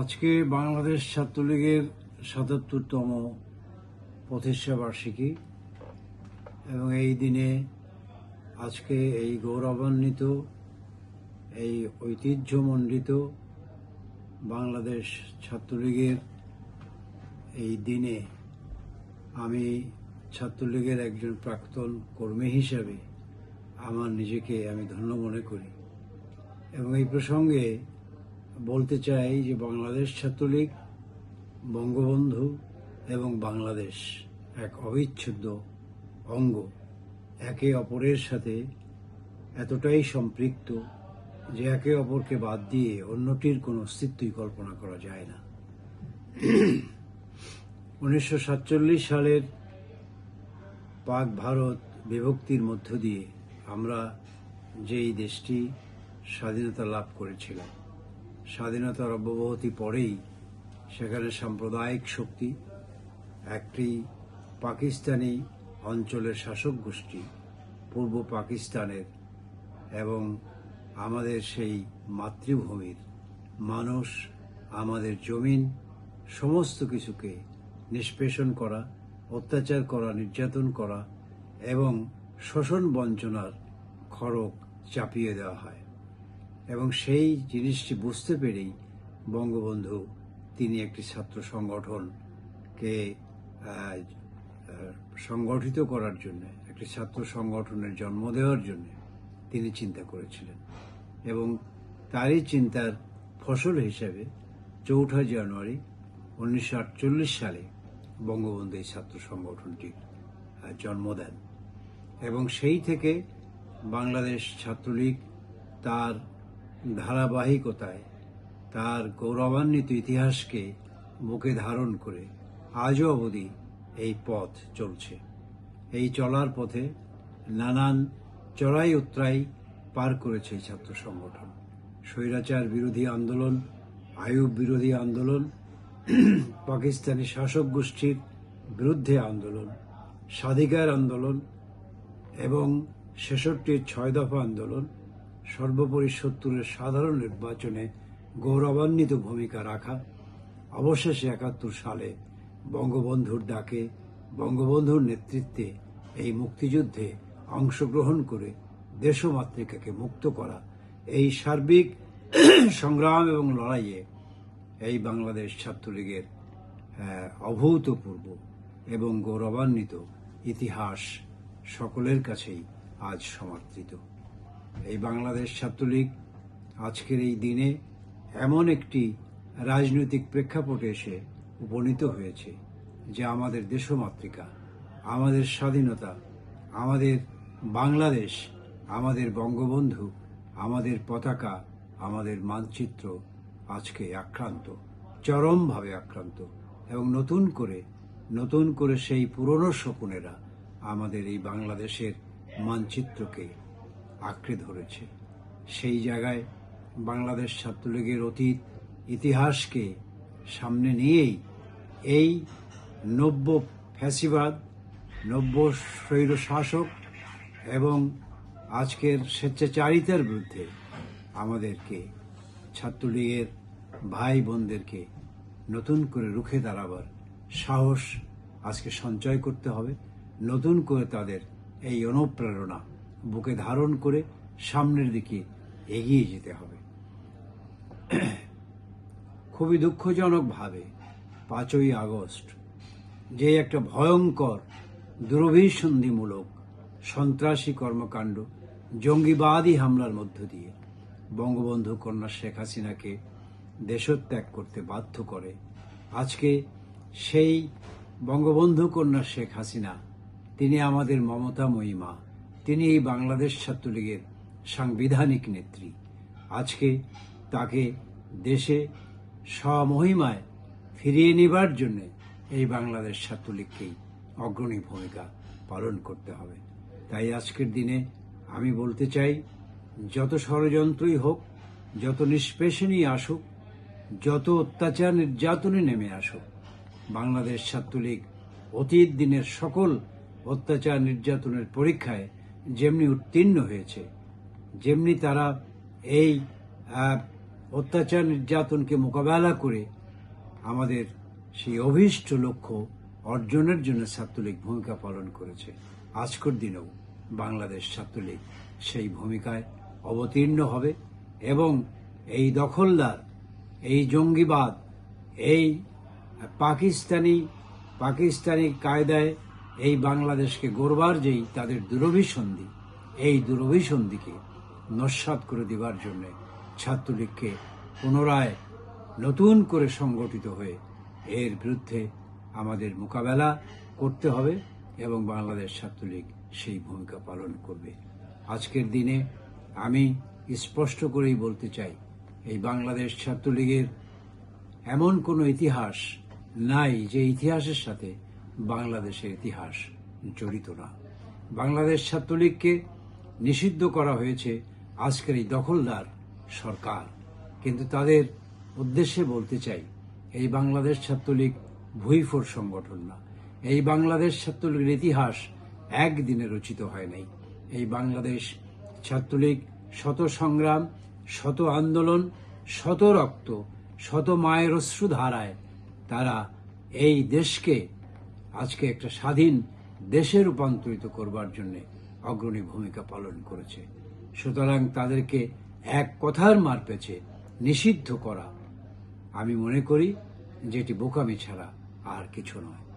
আজকে বাংলাদেশ ছাত্রলীগের সাতাত্তরতম প্রতিষ্ঠা বার্ষিকী এবং এই দিনে আজকে এই গৌরবান্বিত, এই ঐতিহ্যমণ্ডিত বাংলাদেশ ছাত্রলীগের এই দিনে আমি ছাত্রলীগের একজন প্রাক্তন কর্মী হিসাবে আমার নিজেকে আমি ধন্য মনে করি। এবং এই প্রসঙ্গে বলতে চাই যে বাংলাদেশ ছাত্রলীগ, বঙ্গবন্ধু এবং বাংলাদেশ এক অবিচ্ছেদ্য অঙ্গ। একে অপরের সাথে এতটাই সম্পৃক্ত যে একে অপরকে বাদ দিয়ে অন্যটির কোনো অস্তিত্বই কল্পনা করা যায় না। উনিশশো সাতচল্লিশ সালের পাক ভারত বিভক্তির মধ্য দিয়ে আমরা যেই দেশটি স্বাধীনতা লাভ করেছিলাম স্বাধীনতার অব্যবহতি পরেই সেখানে সাম্প্রদায়িক শক্তি, একটি পাকিস্তানি অঞ্চলের শাসক গোষ্ঠী, পূর্ব পাকিস্তানের এবং আমাদের সেই মাতৃভূমির মানুষ, আমাদের জমিন, সমস্ত কিছুকে নিষ্পেষণ করা, অত্যাচার করা, নির্যাতন করা এবং শোষণ বঞ্চনার খড়ক চাপিয়ে দেওয়া হয়। এবং সেই জিনিসটি বুঝতে পেরেই বঙ্গবন্ধু তিনি একটি ছাত্র সংগঠনকে সংগঠিত করার জন্য একটি ছাত্র সংগঠনের জন্ম দেওয়ার জন্য তিনি চিন্তা করেছিলেন। এবং তারই চিন্তার ফসল হিসেবে চৌঠা জানুয়ারি উনিশশো আটচল্লিশ সালে বঙ্গবন্ধু এই ছাত্র সংগঠনটির আহ, জন্ম দেন। এবং সেই থেকে বাংলাদেশ ছাত্রলীগ তার ধারাবাহিকতায় তার গৌরবান্বিত ইতিহাসকে মুখে ধারণ করে আজও অবধি এই পথ চলছে। এই চলার পথে নানান চড়াই উত্তরাই পার করেছে এই ছাত্র সংগঠন। স্বৈরাচার বিরোধী আন্দোলন আয়ুব বিরোধী আন্দোলন, পাকিস্তানি শাসক গোষ্ঠীর বিরুদ্ধে আন্দোলন, স্বাধিকার আন্দোলন এবং ছেষট্টির ছয় দফা আন্দোলন সর্বোপরি সত্তরের সাধারণ নির্বাচনে গৌরবান্বিত ভূমিকা রাখা। অবশেষে একাত্তর সালে বঙ্গবন্ধুর ডাকে বঙ্গবন্ধুর নেতৃত্বে এই মুক্তিযুদ্ধে অংশগ্রহণ করে দেশমাতৃকাকে মুক্ত করা। এই সার্বিক সংগ্রাম এবং লড়াইয়ে এই বাংলাদেশ ছাত্রলীগের অভূতপূর্ব এবং গৌরবান্বিত ইতিহাস সকলের কাছেই আজ সমর্থিত এই বাংলাদেশ ছাত্রলীগ আজকের এই দিনে এমন একটি রাজনৈতিক প্রেক্ষাপটে এসে উপনীত হয়েছে, যে আমাদের দেশমাতৃকা, আমাদের স্বাধীনতা, আমাদের বাংলাদেশ, আমাদের বঙ্গবন্ধু, আমাদের পতাকা, আমাদের মানচিত্র আজকে আক্রান্ত, চরমভাবে আক্রান্ত এবং নতুন করে নতুন করে সেই পুরনো শকুনেরা আমাদের এই বাংলাদেশের মানচিত্রকে আঁকড়ে ধরেছে। সেই জায়গায় বাংলাদেশ ছাত্রলীগের অতীত, ইতিহাসকে সামনে নিয়েই এই নব্য ফ্যাসিবাদ, নব্য স্বৈর শাসক এবং আজকের স্বেচ্ছাচারিতার বিরুদ্ধে আমাদেরকে, ছাত্রলীগের ভাই বোনদেরকে নতুন করে রুখে দাঁড়াবার সাহস আজকে সঞ্চয় করতে হবে, নতুন করে তাদের এই অনুপ্রেরণা বুকে ধারণ করে সামনের দিকে এগিয়ে যেতে হবে। খুবই দুঃখজনকভাবে পাঁচই আগস্ট যে একটা ভয়ঙ্কর, দুরভিসন্ধিমূলক সন্ত্রাসী কর্মকাণ্ড, জঙ্গিবাদী হামলার মধ্য দিয়ে বঙ্গবন্ধু কন্যা শেখ হাসিনাকে দেশত্যাগ করতে বাধ্য করে, আজকে সেই বঙ্গবন্ধু কন্যা শেখ হাসিনা, তিনি আমাদের মমতা মহিমা তিনি এই বাংলাদেশ ছাত্রলীগের সাংবিধানিক নেত্রী। আজকে তাকে দেশে স্বমহিমায় ফিরিয়ে নেবার জন্য এই বাংলাদেশ ছাত্রলীগকেই অগ্রণী ভূমিকা পালন করতে হবে। তাই আজকের দিনে আমি বলতে চাই, যত ষড়যন্ত্রই হোক, যত নিষ্পেষণই আসুক, যত অত্যাচার নির্যাতনে নেমে আসুক, বাংলাদেশ ছাত্রলীগ অতীত দিনের সকল অত্যাচার নির্যাতনের পরীক্ষায় যেমনি উত্তীর্ণ হয়েছে, যেমনি তারা এই অত্যাচার নির্যাতনকে মোকাবেলা করে আমাদের সেই অভীষ্ট লক্ষ্য অর্জনের জন্য ছাত্রলীগ ভূমিকা পালন করেছে। আজকের দিনেও বাংলাদেশ ছাত্রলীগ সেই ভূমিকায় অবতীর্ণ হবে এবং এই দখলদার, এই জঙ্গিবাদ, এই পাকিস্তানি পাকিস্তানি কায়দায় এই বাংলাদেশকে গড়বার যেই তাদের দুরভিসন্ধি, এই দুরভিসন্ধিকে নস্বাত করে দেবার জন্যে ছাত্রলীগকে পুনরায় নতুন করে সংগঠিত হয়ে এর বিরুদ্ধে আমাদের মোকাবেলা করতে হবে এবং বাংলাদেশ ছাত্রলীগ সেই ভূমিকা পালন করবে। আজকের দিনে আমি স্পষ্ট করেই বলতে চাই, এই বাংলাদেশ ছাত্রলীগের এমন কোনো ইতিহাস নাই যে ইতিহাসের সাথে বাংলাদেশের ইতিহাস জড়িত না। বাংলাদেশ ছাত্রলীগকে নিষিদ্ধ করা হয়েছে আজকের এই দখলদার সরকার। কিন্তু তাদের উদ্দেশ্যে বলতে চাই, এই বাংলাদেশ ছাত্রলীগ ভুইফোর সংগঠন না। এই বাংলাদেশ ছাত্রলীগের ইতিহাস একদিনে রচিত হয় নাই। এই বাংলাদেশ ছাত্রলীগ শত সংগ্রাম, শত আন্দোলন, শত রক্ত, শত মায়ের অশ্রু ধারায় তারা এই দেশকে আজকে একটা স্বাধীন দেশে রূপান্তরিত করবার জন্য অগ্রণী ভূমিকা পালন করেছে। সুতরাং তাদেরকে এক কথার মার পেছে নিষিদ্ধ করা। আমি মনে করি, যেটি বোকামি ছাড়া আর কিছু নয়।